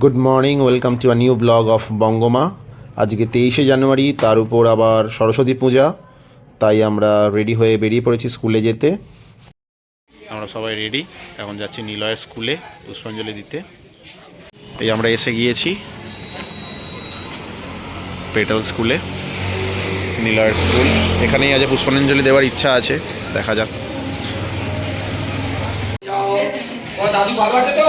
Good morning welcome to a new blog of বঙ্গমা আজকে তেইশে জানুয়ারি তার উপর আবার সরস্বতী পূজা। তাই আমরা রেডি হয়ে বেরিয়ে পড়েছি স্কুলে যেতে। আমরা সবাই রেডি এখন যাচ্ছি নিলয়ের স্কুলে পুষ্পাঞ্জলি দিতে। এই আমরা এসে গিয়েছি পেটাল স্কুলে নিলয়ের স্কুল এখানেই আজ পুষ্পাঞ্জলি দেওয়ার ইচ্ছা আছে। দেখা যাক। দাদু ভালো আছে তো?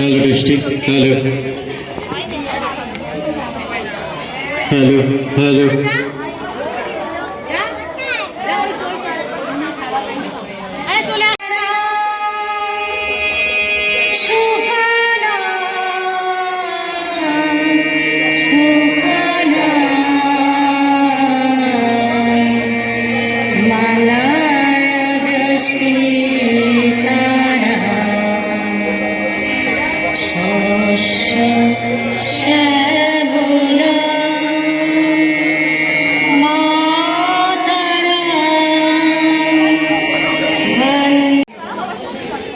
বানিয়েছে সরস্বতী ঠাকুর বানিয়েছে এরকম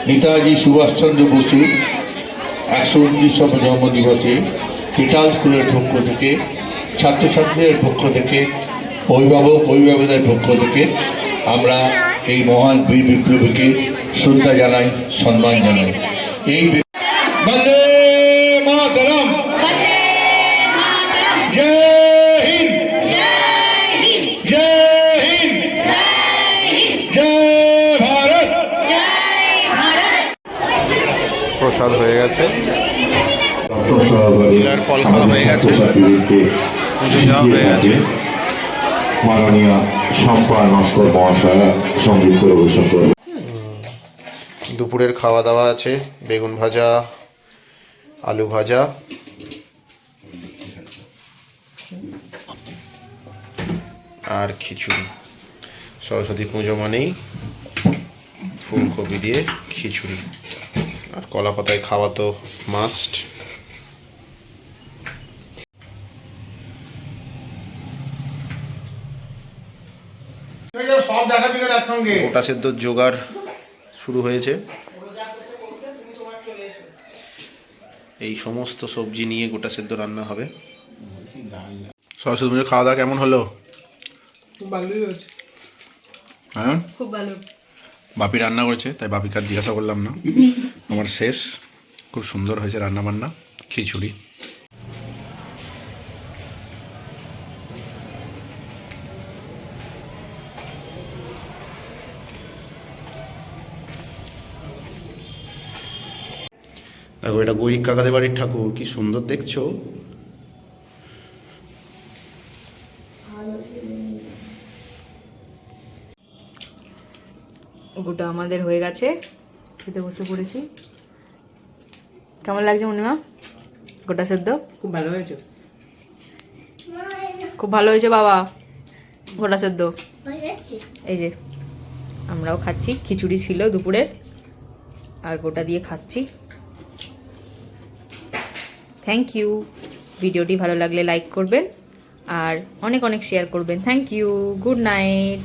নেতাজি সুভাষচন্দ্র বসু একশো উনিশতম জন্মদিবসে কেটাল স্কুলের পক্ষ থেকে, ছাত্রছাত্রীদের পক্ষ থেকে, অভিভাবক অভিভাবকদের পক্ষ থেকে আমরা এই মহান বীর বিপ্লবীকে শ্রদ্ধা জানাই, সম্মান জানাই। এই প্রসাদ হয়ে গেছে। ডক্টর লীলার ফল খাওয়া হয়ে গেছে। পুজো দেওয়া হয়ে গেছে। মাননীয় শম্পা নস্কর মহাশয়া সংগীত পরিবেশন করবেন। দুপুরের খাওয়া দাওয়া আছে বেগুন ভাজা আলু ভাজা। আর খিচুড়ি। সরস্বতী পুজো মানেই ফুলকপি দিয়ে খিচুড়ি। আর কলা পাতায় খাওয়া তো মাস্ট গোটা সেদ্ধ জোগাড় শুরু হয়েছে। এই সমস্ত সবজি নিয়ে গোটা সেদ্ধ রান্না হবে। সরস্বতী পুজো খাওয়া দাওয়া কেমন হলো? খুব ভালোই হয়েছে। হ্যাঁ? খুব ভালো। বাপি রান্না করেছে তাই বাপিকে আর জিজ্ঞাসা করলাম না। আমার শেষ। খুব সুন্দর হয়েছে রান্না বান্না খিচুড়ি। দেখো এটা গরিব কাকাদের বাড়ির ঠাকুর কি সুন্দর দেখছ। গোটা আমাদের হয়ে গেছে। খেতে বসে পড়েছি। কেমন লাগছে মনিমা? গোটা সেদ্ধ? খুব ভালো হয়েছে। খুব ভালো হয়েছে বাবা। গোটা সেদ্ধ। এই যে আমরাও খাচ্ছি। খিচুড়ি ছিল দুপুরের। আর গোটা দিয়ে খাচ্ছি। থ্যাংক ইউ ভিডিওটি ভালো লাগলে লাইক করবেন। আর অনেক অনেক শেয়ার করবেন। Thank you good night